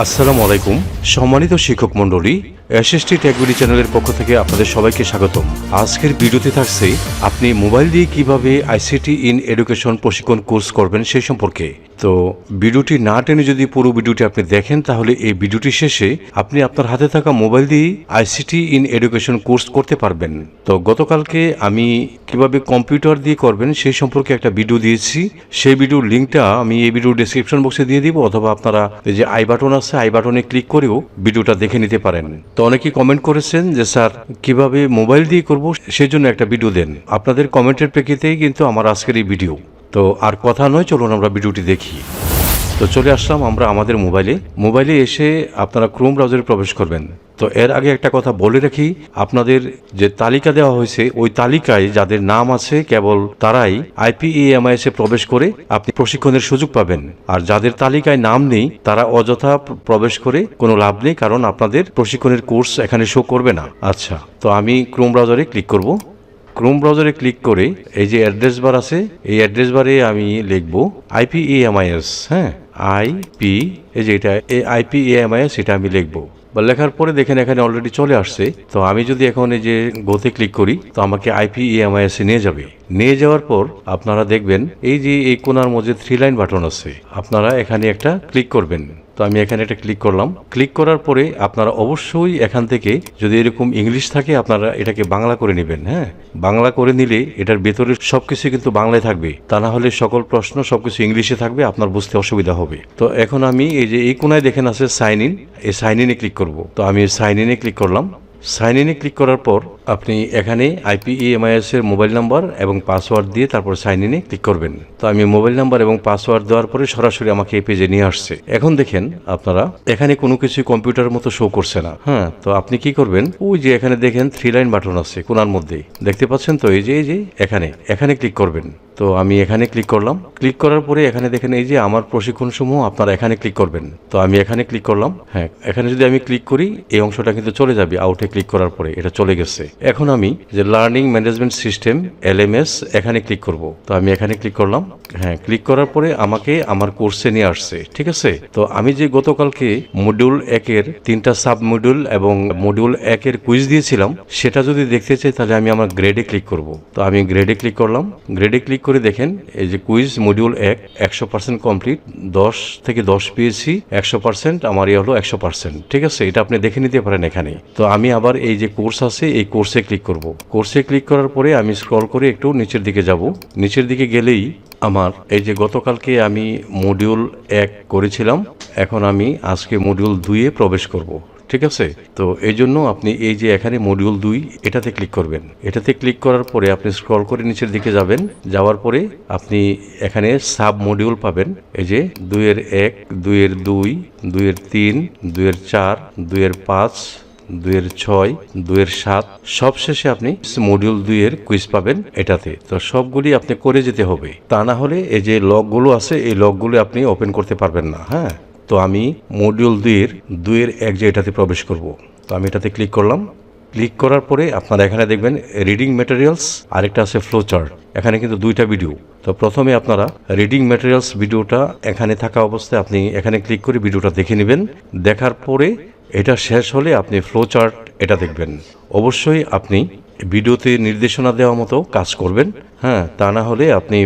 আসসালামু আলাইকুম। সম্মানিত শিক্ষক মণ্ডলী এসএসটি ট্যাগগুলি চ্যানেলের পক্ষ থেকে আপনাদের সবাইকে স্বাগতম। আজকের ভিডিওতে থাকছে, আপনি মোবাইল দিয়ে কীভাবে আইসিটি ইন এডুকেশন প্রশিক্ষণ কোর্স করবেন সেই সম্পর্কে। তো ভিডিওটি না টেনে যদি পুরো ভিডিওটি আপনি দেখেন, তাহলে এই ভিডিওটি শেষে আপনি আপনার হাতে থাকা মোবাইল দিয়ে আইসিটি ইন এডুকেশন কোর্স করতে পারবেন। তো গতকালকে আমি কীভাবে কম্পিউটার দিয়ে করবেন সেই সম্পর্কে একটা ভিডিও দিয়েছি। সেই ভিডিওর লিঙ্কটা আমি এই ভিডিও ডেসক্রিপশন বক্সে দিয়ে দিব, অথবা আপনারা যে আই বাটন আছে আই বাটনে ক্লিক করেও ভিডিওটা দেখে নিতে পারেন। তো অনেকেই কমেন্ট করেছেন যে, স্যার, কীভাবে মোবাইল দিয়ে করব? সেই জন্য একটা ভিডিও দেন। আপনাদের কমেন্টের প্রেক্ষিতেই কিন্তু আমার আজকের এই ভিডিও তো আর কথা নয়, চলুন আমরা ভিডিওটি দেখি। তো চলে আসলাম আমরা আমাদের মোবাইলে। মোবাইলে এসে আপনারা ক্রোম ব্রাউজারে প্রবেশ করবেন। তো এর আগে একটা কথা বলে রাখি, আপনাদের যে তালিকা দেওয়া হয়েছে, ওই তালিকায় যাদের নাম আছে, কেবল তারাই আইপিএমআইএস এ প্রবেশ করে আপনি প্রশিক্ষণের সুযোগ পাবেন। আর যাদের তালিকায় নাম নেই, তারা অযথা প্রবেশ করে কোনো লাভ নেই, কারণ আপনাদের প্রশিক্ষণের কোর্স এখানে শো করবে না। আচ্ছা তো আমি ক্রোম ব্রাউজারে ক্লিক করব। ক্রোম ব্রাউজারে ক্লিক করে এই যে অ্যাড্রেস বার আছে, এই অ্যাড্রেস বারে আমি লিখব আইপিএমআইএস হ্যাঁ? আইপি এই যে এটা, এই আইপিএমআইএস এটা আমি লিখব। বা লেখার পরে দেখেন এখানে অলরেডি চলে আসছে। তো আমি যদি এখন এই যে গোতে ক্লিক করি, তো আমাকে আইপিএমআইএস এ নিয়ে যাবে। নিয়ে যাওয়ার পর আপনারা দেখবেন, এই যে এই কোনার মধ্যে থ্রি লাইন বাটন আছে, আপনারা এখানে একটা ক্লিক করবেন। তো আমি এখানে একটা ক্লিক করলাম। ক্লিক করার পরে আপনারা অবশ্যই এখান থেকে যদি এরকম ইংলিশ থাকে, আপনারা এটাকে বাংলা করে নেবেন হ্যাঁ? বাংলা করে নিলে এটার ভেতরে সবকিছু কিন্তু বাংলায় থাকবে। তা না হলে সকল প্রশ্ন সবকিছু ইংলিশে থাকবে, আপনার বুঝতে অসুবিধা হবে। তো এখন আমি এই যে এই কোনায় দেখেন আছে সাইন ইন এই সাইন ইনে ক্লিক করব। তো আমি সাইন ইনে ক্লিক করলাম। সাইন ইনে ক্লিক করার পর আপনি এখানে আইপিএমআইএস এর মোবাইল নাম্বার এবং পাসওয়ার্ড দিয়ে তারপর সাইন ইনে ক্লিক করবেন। তো আমি মোবাইল নাম্বার এবং পাসওয়ার্ড দেওয়ার পরে সরাসরি আমাকে এই পেজে নিয়ে আসছে। এখন দেখেন আপনারা, এখানে কোনো কিছু কম্পিউটার মতো শো করছে না। হ্যাঁ তো আপনি কি করবেন? ওই যে এখানে দেখেন থ্রি লাইন বাটন আছে, কোনার মধ্যে। দেখতে পাচ্ছেন তো? এই যে এই যে, এখানে এখানে ক্লিক করবেন। তো আমি এখানে ক্লিক করলাম। ক্লিক করার পরে এখানে দেখেন এই যে আমার প্রশিক্ষণ সমূহ আপনারা এখানে ক্লিক করবেন। তো আমি এখানে ক্লিক করলাম। হ্যাঁ এখানে যদি আমি ক্লিক করি, এই অংশটা কিন্তু চলে যাবে আউটে ক্লিক করার পরে এটা চলে গেছে। এখন আমি যে লার্নিং ম্যানেজমেন্ট সিস্টেম এলএমএস এখানে ক্লিক করব। তো আমি এখানে ক্লিক করলাম। হ্যাঁ ক্লিক করার পরে আমাকে আমার কোর্সে নিয়ে আসছে, ঠিক আছে? তো আমি যে গতকালকে মডিউল একের তিনটা সাব মডিউল এবং মডিউল একের কুইজ দিয়েছিলাম, সেটা যদি দেখতে চাই, তাহলে আমি আমার গ্রেডে ক্লিক করব। তো আমি গ্রেডে ক্লিক করলাম। গ্রেডে ক্লিক করে দেখেন, এই যে কুইজ মডিউল এক, একশো পার্সেন্ট কমপ্লিট দশ থেকে দশ পেয়েছি, একশো পার্সেন্ট আমার ইয়ে হলো একশো পার্সেন্ট ঠিক আছে? এটা আপনি দেখে নিতে পারেন এখানে। তো আমি আবার এই যে কোর্স আছে, এই কোর্সে ক্লিক করব। কোর্সে ক্লিক করার পরে আমি স্ক্রল করে একটু নিচের দিকে যাব। নিচের দিকে গেলেই আমার এই যে গতকালকে আমি মডিউল এক করেছিলাম, এখন আমি আজকে মডিউল দুইয়ে প্রবেশ করব। ঠিক আছে? তো এই জন্য আপনি এই যে এখানে মডিউল দুই, এটাতে ক্লিক করবেন। এটাতে ক্লিক করার পরে আপনি স্ক্রল করে নিচের দিকে যাবেন। যাওয়ার পরে আপনি এখানে সাব মডিউল পাবেন। এই যে দুইয়ের এক, দুইয়ের দুই, দুইয়ের তিন, দুইয়ের চার, দুইয়ের পাঁচ দুইয়ের ছয়, দুইয়ের সাত, সবশেষে আপনি মডিউল দুইয়ের কুইজ পাবেন এটাতে। তো সবগুলি আপনি করে যেতে হবে। তা না হলে এই যে লকগুলো আছে, এই লকগুলো আপনি ওপেন করতে পারবেন না হ্যাঁ? তো আমি মডিউল দুইয়ের দুইয়ের এক যে এটাতে প্রবেশ করব। তো আমি এটাতে ক্লিক করলাম। ক্লিক করার পরে আপনারা এখানে দেখবেন রিডিং ম্যাটেরিয়ালস আরেকটা আছে ফ্লো চার্ট এখানে কিন্তু দুইটা ভিডিও তো প্রথমে আপনারা রিডিং ম্যাটেরিয়ালস ভিডিওটা এখানে থাকা অবস্থায় আপনি এখানে ক্লিক করে ভিডিওটা দেখে নেবেন। দেখার পরে এটা শেষ হলে আপনি ফ্লো চার্ট এটা দেখবেন। অবশ্যই আপনি ভিডিওতে নির্দেশনা দেওয়া মতো কাজ করবেন। হ্যাঁ তা না হলে আপনি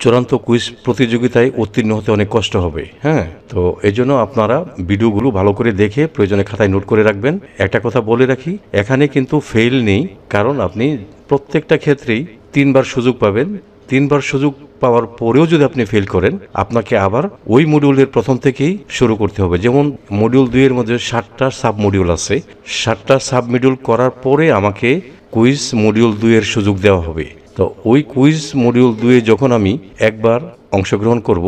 চূড়ান্ত কুইজ প্রতিযোগিতায় উত্তীর্ণ হতে অনেক কষ্ট হবে। হ্যাঁ তো এই জন্য আপনারা ভিডিওগুলো ভালো করে দেখে প্রয়োজনে খাতায় নোট করে রাখবেন। একটা কথা বলে রাখি, এখানে কিন্তু ফেল নেই, কারণ আপনি প্রত্যেকটা ক্ষেত্রেই তিনবার সুযোগ পাবেন। তিনবার সুযোগ পাওয়ার পরেও যদি আপনি ফেল করেন, আপনাকে আবার ওই মডিউলের প্রথম থেকেই শুরু করতে হবে। যেমন মডিউল দুইয়ের মধ্যে ষাটটা সাব মডিউল আছে। ষাটটা সাব মডিউল করার পরে আমাকে কুইজ মডিউল দুইয়ের সুযোগ দেওয়া হবে। তো ওই কুইজ মডিউল দুয়ে যখন আমি একবার অংশগ্রহণ করব,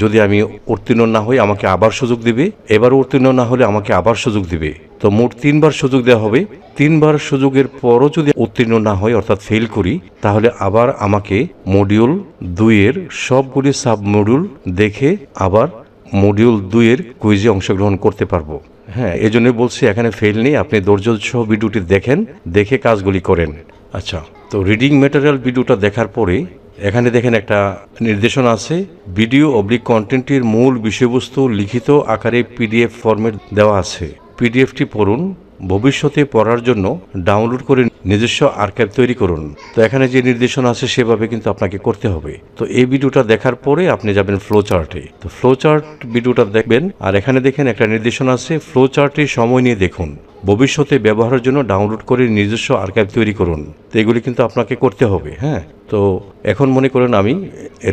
যদি আমি উত্তীর্ণ না হই, আমাকে আবার সুযোগ দিবে। এবার উত্তীর্ণ না হলে আমাকে আবার সুযোগ দিবে। তো মোট তিনবার সুযোগ দেওয়া হবে। তিনবার সুযোগের পরও যদি উত্তীর্ণ না হয়, অর্থাৎ ফেল করি, তাহলে আবার আমাকে মডিউল দুইয়ের সবগুলি সাব মডিউল দেখে আবার মডিউল দুইয়ের কুইজে অংশগ্রহণ করতে পারব। হ্যাঁ এই জন্যই বলছি, এখানে ফেল নেই। আপনি ধৈর্য সহ ভিডিওটি দেখেন, দেখে কাজগুলি করেন। আচ্ছা তো রিডিং ম্যাটেরিয়াল ভিডিওটা দেখার পরে, এখানে দেখেন একটা নির্দেশনা আছে। ভিডিও অবলিক কন্টেন্টের মূল বিষয়বস্তু লিখিত আকারে পিডিএফ ফরম্যাট দেওয়া আছে। পিডিএফটি পড়ুন, ভবিষ্যতে পড়ার জন্য ডাউনলোড করে নিজস্ব আর্কাইভ তৈরি করুন। তো এখানে যে নির্দেশনা আছে, সেভাবে কিন্তু আপনাকে করতে হবে। তো এই ভিডিওটা দেখার পরে আপনি যাবেন ফ্লো চার্টে তো ফ্লো চার্ট ভিডিওটা দেখবেন, আর এখানে দেখেন একটা নির্দেশনা আছে ফ্লো চার্টে সময় নিয়ে দেখুন। ভবিষ্যতে ব্যবহারের জন্য ডাউনলোড করে নিজস্ব আর্কাইভ তৈরি করুন। তো এগুলি কিন্তু আপনাকে করতে হবে হ্যাঁ? তো এখন মনে করেন আমি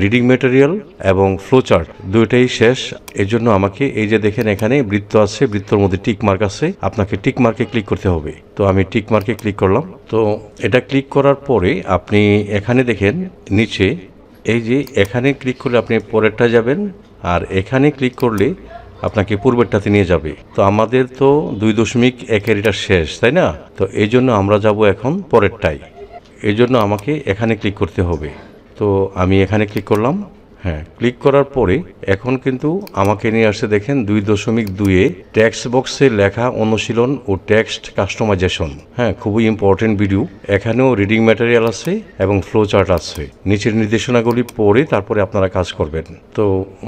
রিডিং ম্যাটেরিয়াল এবং ফ্লো চার্ট দুইটাই শেষ। এর জন্য আমাকে এই যে দেখেন এখানে বৃত্ত আছে, বৃত্তর মধ্যে টিক মার্ক আছে, আপনাকে টিক মার্কে ক্লিক করতে হবে। তো আমি টিক মার্কে ক্লিক করলাম। তো এটা ক্লিক করার পরে আপনি এখানে দেখেন নিচে, এই যে এখানে ক্লিক করলে আপনি পরেরটা যাবেন, আর এখানে ক্লিক করলে আপনাকে পূর্বেরটাতে নিয়ে যাবে। তো আমাদের তো দুই দশমিক একের এটা শেষ, তাই না? তো এই জন্য আমরা যাব এখন পরেরটাই এই জন্য আমাকে এখানে ক্লিক করতে হবে। তো আমি এখানে ক্লিক করলাম। হ্যাঁ ক্লিক করার পরে এখন কিন্তু আমাকে নিয়ে আসছে দেখেন দুই দশমিক দুইয়ে ট্যাক্স বক্সে লেখা অনুশীলন ও টেক্সট কাস্টমাইজেশন হ্যাঁ খুবই ইম্পর্টেন্ট ভিডিও এখানেও রিডিং ম্যাটেরিয়াল আছে এবং ফ্লো চার্ট আছে। নিচের নির্দেশনাগুলি পড়ে তারপরে আপনারা কাজ করবেন। তো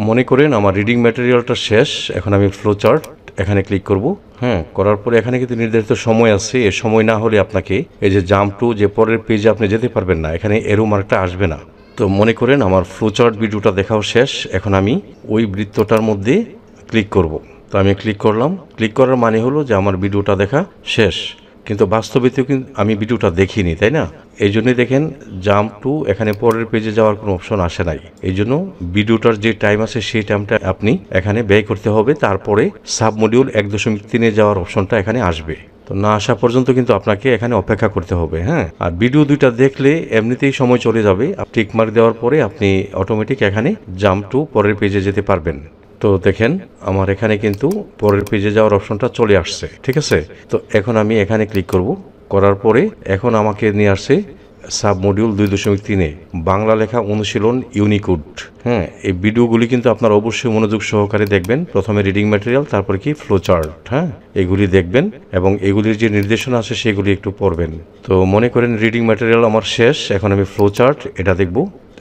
মনে করেন আমার রিডিং ম্যাটেরিয়ালটা শেষ, এখন আমি ফ্লো চার্ট এখানে ক্লিক করব। হ্যাঁ করার পরে এখানে কিন্তু নির্ধারিত সময় আছে। এ সময় না হলে আপনাকে এই যে জাম্প টু যে পরের পেজে আপনি যেতে পারবেন না। এখানে এরো মার্কটা আসবে না। তো মনে করেন আমার ফ্লোচার্ট ভিডিওটা দেখাও শেষ। এখন আমি ওই বৃত্তটার মধ্যে ক্লিক করব। তো আমি ক্লিক করলাম। ক্লিক করার মানে হলো যে আমার ভিডিওটা দেখা শেষ। কিন্তু বাস্তবিতেও কিন্তু আমি ভিডিওটা দেখিনি, তাই না? এই জন্যই দেখেন জাম্প টু এখানে পরের পেজে যাওয়ার কোনো অপশন আসে নাই। এই জন্য ভিডিওটার যে টাইম আছে সেই টাইমটা আপনি এখানে ব্যয় করতে হবে। তারপরে সাব মডিউল এক দশমিক তিনে যাওয়ার অপশনটা এখানে আসবে। তো না আসা পর্যন্ত কিন্তু আপনাকে এখানে অপেক্ষা করতে হবে হ্যাঁ? আর ভিডিও দুইটা দেখলে এমনিতেই সময় চলে যাবে। টিক মার্ক দেওয়ার পরে আপনি অটোমেটিক এখানে জাম্প টু পরের পেজে যেতে পারবেন। তো দেখেন, আমার এখানে কিন্তু পরের পেজে যাওয়ার অপশনটা চলে আসছে, ঠিক আছে? তো এখন আমি এখানে ক্লিক করব। করার পরে এখন আমাকে নিয়ে আসছে সাব মডিউল দুই দশমিক তিনে বাংলা লেখা অনুশীলন ইউনিকোড। হ্যাঁ এই ভিডিওগুলি কিন্তু আপনার অবশ্যই মনোযোগ সহকারে দেখবেন। প্রথমে রিডিং ম্যাটেরিয়াল তারপর কি ফ্লো চার্ট হ্যাঁ এগুলি দেখবেন এবং এগুলির যে নির্দেশনা আছে সেগুলি একটু পড়বেন। তো মনে করেন রিডিং ম্যাটেরিয়াল আমার শেষ, এখন আমি ফ্লো চার্ট এটা দেখব।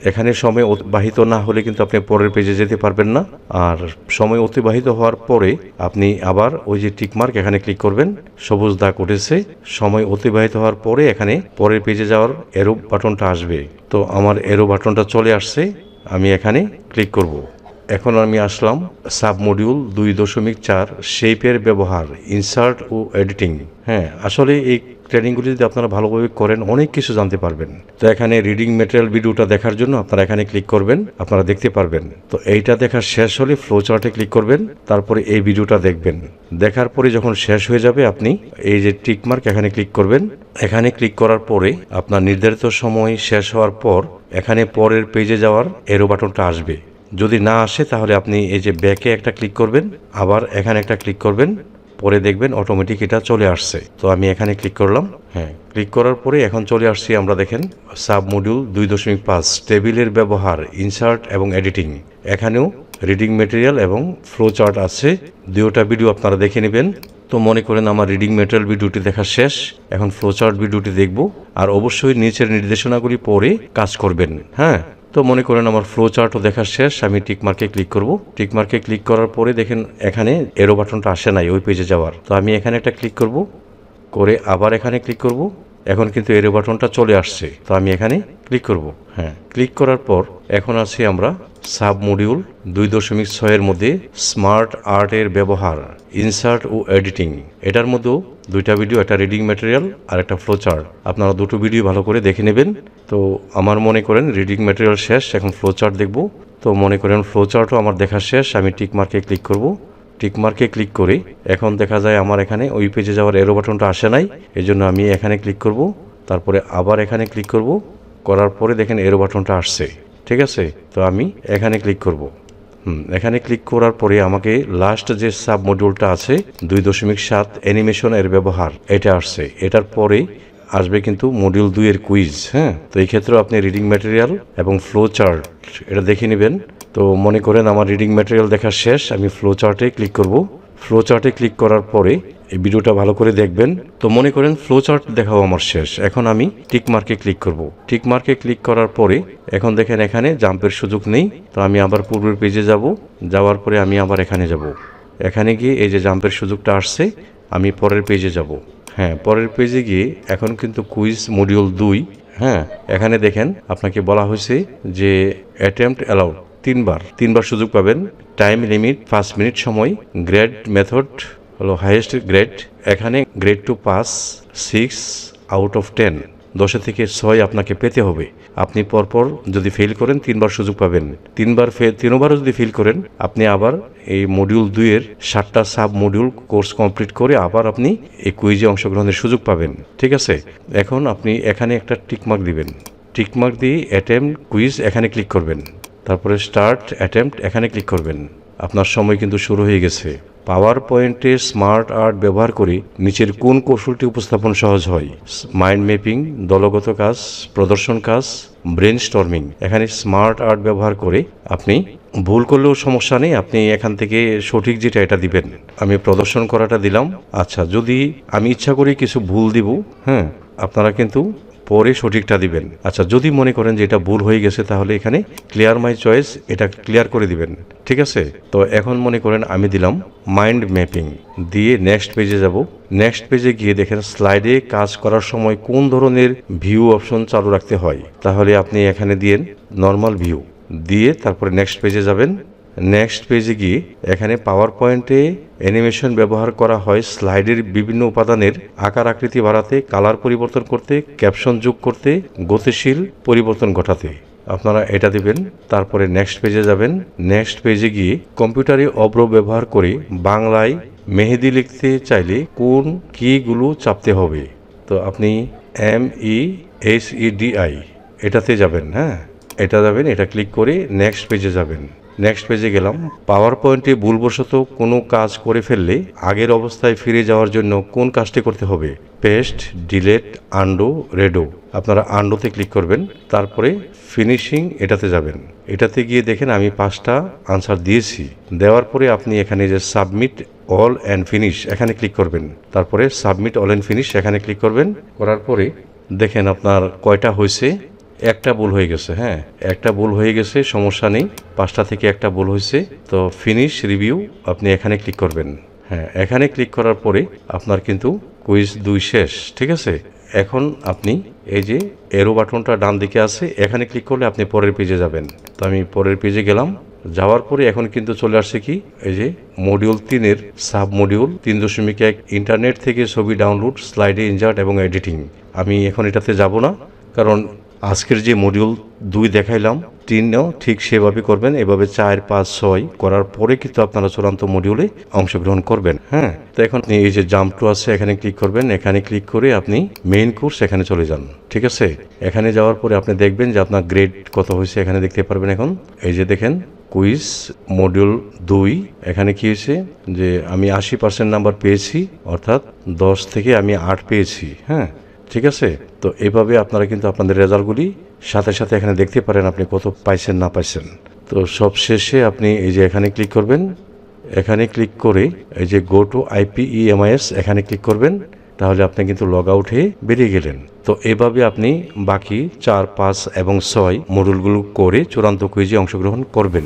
এখানে সময় অতিবাহিত না হলে কিন্তু আপনি পরের পেজে যেতে পারবেন না। আর সময় অতিবাহিত হওয়ার পরে আপনি আবার ওই যে টিকমার্ক এখানে ক্লিক করবেন, সবুজ দাগ উঠেছে। সময় অতিবাহিত হওয়ার পরে এখানে পরের পেজে যাওয়ার এরো বাটনটা আসবে। তো আমার এরো বাটনটা চলে আসছে, আমি এখানে ক্লিক করব। এখন আমি আসলাম সাব মডিউল দুই দশমিক চার শেপের ব্যবহার ইনসার্ট ও এডিটিং হ্যাঁ আসলে এই ট্রেনিংগুলি যদি আপনারা ভালোভাবে করেন, অনেক কিছু জানতে পারবেন। তো এখানে রিডিং মেটেরিয়াল ভিডিওটা দেখার জন্য আপনারা এখানে ক্লিক করবেন, আপনারা দেখতে পারবেন। তো এইটা দেখা শেষ হলে ফ্লো চার্টে ক্লিক করবেন, তারপরে এই ভিডিওটা দেখবেন। দেখার পরে যখন শেষ হয়ে যাবে, আপনি এই যে টিকমার্ক এখানে ক্লিক করবেন। এখানে ক্লিক করার পরে আপনার নির্ধারিত সময় শেষ হওয়ার পর এখানে পরের পেজে যাওয়ার এরো বাটনটা আসবে। যদি না আসে, তাহলে আপনি এই যে ব্যাকে একটা ক্লিক করবেন, আবার এখানে একটা ক্লিক করবেন। পরে দেখবেন অটোমেটিক এটা চলে আসছে। তো আমি এখানে ক্লিক করলাম। হ্যাঁ ক্লিক করার পরে এখন চলে আসছি আমরা দেখেন সাব মডিউল দুই দশমিক পাঁচ, টেবিলের ব্যবহার ইনসার্ট এবং এডিটিং এখানেও রিডিং মেটেরিয়াল এবং ফ্লো চার্ট আছে। দুয়োটা ভিডিও আপনারা দেখে নেবেন। তো মনে করেন আমার রিডিং মেটেরিয়াল ভিডিওটি দেখা শেষ। এখন ফ্লো চার্ট ভিডিওটি দেখব। আর অবশ্যই নিচের নির্দেশনাগুলি পড়ে কাজ করবেন। হ্যাঁ তো মনে করেন আমার ফ্লো চার্টও দেখা শেষ, আমি টিকমার্কে ক্লিক করব। টিকমার্কে ক্লিক করার পরে দেখেন এখানে এরো বাটনটা আসে নাই, ওই পেজে যাওয়ার। তো আমি এখানে একটা ক্লিক করব, করে আবার এখানে ক্লিক করব। এখন কিন্তু এরো বাটনটা চলে আসছে। তো আমি এখানে ক্লিক করব। হ্যাঁ ক্লিক করার পর এখন আছি আমরা সাব মডিউল দুই দশমিক ছয়ের মধ্যে স্মার্ট আর্টের ব্যবহার ইনসার্ট ও এডিটিং এটার মধ্যেও দুইটা ভিডিও একটা রিডিং ম্যাটেরিয়াল আর একটা ফ্লো চার্ট আপনারা দুটো ভিডিও ভালো করে দেখে নেবেন। তো আমার মনে করেন রিডিং ম্যাটেরিয়াল শেষ, এখন ফ্লো চার্ট দেখব। তো মনে করেন ফ্লো চার্টও আমার দেখা শেষ, আমি টিক মার্কে ক্লিক করব। টিক মার্কে ক্লিক করে এখন দেখা যায় আমার এখানে ওই পেজে যাওয়ার এরো বাটনটা আসে নাই এই জন্য আমি এখানে ক্লিক করব, তারপরে আবার এখানে ক্লিক করব, করার পরে দেখেন এরো বাটনটা আসছে, ঠিক আছে? তো আমি এখানে ক্লিক করব। হুম, এখানে ক্লিক করার পরে আমাকে লাস্ট যে সাব মডিউলটা আছে, দুই দশমিক সাত অ্যানিমেশনের ব্যবহার, এটা আসছে। এটার পরে আসবে কিন্তু মডিউল দুইয়ের কুইজ হ্যাঁ? তো এই ক্ষেত্রে আপনি রিডিং ম্যাটেরিয়াল এবং ফ্লো চার্ট এটা দেখে নেবেন। তো মনে করেন আমার রিডিং ম্যাটেরিয়াল দেখা শেষ, আমি ফ্লো চার্টে ক্লিক করব। ফ্লো চার্টে ক্লিক করার পরে এই ভিডিওটা ভালো করে দেখবেন। তো মনে করেন ফ্লো চার্ট দেখাও আমার শেষ। এখন আমি টিক মার্কে ক্লিক করব। টিক মার্কে ক্লিক করার পরে এখন দেখেন এখানে জাম্পের সুযোগ নেই। তো আমি আবার পূর্বের পেজে যাব। যাওয়ার পরে আমি আবার এখানে যাব। এখানে গিয়ে এই যে জাম্পের সুযোগটা আসছে, আমি পরের পেজে যাব। হ্যাঁ পরের পেজে গিয়ে এখন কিন্তু কুইজ মডিউল দুই হ্যাঁ এখানে দেখেন আপনাকে বলা হয়েছে যে অ্যাটেম্পট অ্যালাউড তিনবার তিনবার সুযোগ পাবেন। টাইম লিমিট পাঁচ মিনিট সময় গ্রেড মেথড হলো হাইয়েস্ট গ্রেড এখানে grade to pass six out of ten দশে থেকে ছয় আপনাকে পেতে হবে। আপনি পরপর যদি ফেল করেন, তিনবার সুযোগ পাবেন। তিনবার ফেল তিনবারও যদি ফেল করেন, আপনি আবার এই মডিউল দুইয়ের সাতটা সাব মডিউল কোর্স কমপ্লিট করে আবার আপনি এই কুইজে অংশগ্রহণের সুযোগ পাবেন। ঠিক আছে? এখন আপনি এখানে একটা টিকমার্ক দিবেন। টিকমার্ক দিয়ে অ্যাটেম্প কুইজ এখানে ক্লিক করবেন। তারপরে স্টার্ট অ্যাটেম্প্ট এখানে ক্লিক করবেন। আপনার সময় কিন্তু শুরু হয়ে গেছে। পাওয়ার পয়েন্টে স্মার্ট আর্ট ব্যবহার করে নিচের কোন কৌশলটি উপস্থাপন সহজ হয়? মাইন্ড ম্যাপিং দলগত কাজ, প্রদর্শন কাজ ব্রেন স্টর্মিং এখানে স্মার্ট আর্ট ব্যবহার করে আপনি ভুল করলেও সমস্যা নেই, আপনি এখান থেকে সঠিক যেটা এটা দিবেন। আমি প্রদর্শন করাটা দিলাম। আচ্ছা যদি আমি ইচ্ছা করি কিছু ভুল দিব হ্যাঁ আপনারা কিন্তু পরে সঠিকটা দিবেন। আচ্ছা যদি মনে করেন যে এটা ভুল হয়ে গেছে, তাহলে এখানে ক্লিয়ার মাই চয়েস এটা ক্লিয়ার করে দিবেন। ঠিক আছে? তো এখন মনে করেন আমি দিলাম মাইন্ড ম্যাপিং দিয়ে নেক্সট পেজে যাব। নেক্সট পেজে গিয়ে দেখেন স্লাইডে কাজ করার সময় কোন ধরনের ভিউ অপশন চালু রাখতে হয়। তাহলে আপনি এখানে দিয়েন নর্মাল ভিউ দিয়ে তারপরে নেক্সট পেজে যাবেন। নেক্সট পেজে গিয়ে এখানে পাওয়ার পয়েন্টে অ্যানিমেশন ব্যবহার করা হয় স্লাইডের বিভিন্ন উপাদানের আকার আকৃতি বাড়াতে কালার পরিবর্তন করতে ক্যাপশন যোগ করতে, গতিশীল পরিবর্তন ঘটাতে। আপনারা এটা দিবেন, তারপরে নেক্সট পেজে যাবেন। নেক্সট পেজে গিয়ে কম্পিউটারে অব্র ব্যবহার করে বাংলায় মেহেদি লিখতে চাইলে কোন কীগুলো চাপতে হবে? তো আপনি M E S E D I এটাতে যাবেন হ্যাঁ? এটা যাবেন, এটা ক্লিক করে নেক্সট পেজে যাবেন। নেক্সট পেজে গেলাম। পাওয়ার পয়েন্টে ভুলবশত কোনো কাজ করে ফেললে আগের অবস্থায় ফিরে যাওয়ার জন্য কোন কাজটি করতে হবে? পেস্ট ডিলেট আন্ডো রেডো আপনারা আন্ডোতে ক্লিক করবেন, তারপরে ফিনিশিং এটাতে যাবেন। এটাতে গিয়ে দেখেন আমি পাঁচটা আনসার দিয়েছি। দেওয়ার পরে আপনি এখানে যে সাবমিট অল অ্যান্ড ফিনিশ এখানে ক্লিক করবেন। তারপরে সাবমিট অল অ্যান্ড ফিনিশ এখানে ক্লিক করবেন। করার পরে দেখেন আপনার কয়টা হয়েছে? একটা ভুল হয়ে গেছে হ্যাঁ? একটা ভুল হয়ে গেছে, সমস্যা নেই। পাঁচটা থেকে একটা ভুল হয়েছে। তো ফিনিশ রিভিউ আপনি এখানে ক্লিক করবেন। হ্যাঁ এখানে ক্লিক করার পরে আপনার কিন্তু কুইজ দুই শেষ, ঠিক আছে? এখন আপনি এই যে এরো বাটনটা ডান দিকে আছে, এখানে ক্লিক করলে আপনি পরের পেজে যাবেন। তো আমি পরের পেজে গেলাম। যাওয়ার পরে এখন কিন্তু চলে আসছে কি? এই যে মডিউল তিনের সাব মডিউল তিন দশমিক এক ইন্টারনেট থেকে ছবি ডাউনলোড স্লাইডে ইনজার্ট এবং এডিটিং আমি এখন এটাতে যাব না, কারণ আজকের যে মডিউল দুই দেখাইলাম, তিনও ঠিক সেভাবে করবেন, এভাবে চার, পাঁচ, ছয় করার পরে কিন্তু আপনারা চূড়ান্ত মডিউলে অংশগ্রহণ করবেন হ্যাঁ? তো এখন এই যে জাম্প টু আছে, এখানে ক্লিক করবেন, এখানে ক্লিক করে আপনি মেইন কোর্স এখানে চলে যান, ঠিক আছে? এখানে যাওয়ার পরে আপনি দেখবেন যে আপনার গ্রেড কত হয়েছে, এখানে দেখতে পারবেন এখন। এই যে দেখেন কুইজ মডিউল দুই, এখানে কি হয়েছে? যে আমি আশি পার্সেন্ট নাম্বার পেয়েছি, অর্থাৎ দশ থেকে আমি আট পেয়েছি হ্যাঁ? ঠিক আছে? তো এইভাবে আপনারা কিন্তু আপনাদের রেজাল্টগুলি সাথে সাথে এখানে দেখতে পারেন আপনি কত পাইছেন, না পাইছেন। তো সব শেষে আপনি এই যে এখানে ক্লিক করবেন, এখানে ক্লিক করে এই যে গো টু আইপিইএমআইএস এখানে ক্লিক করবেন, তাহলে আপনি কিন্তু লগ আউট হয়ে বেরিয়ে গেলেন। তো এভাবে আপনি বাকি চার, পাঁচ এবং ছয় মডুলগুলো করে চূড়ান্ত কুইজে অংশগ্রহণ করবেন।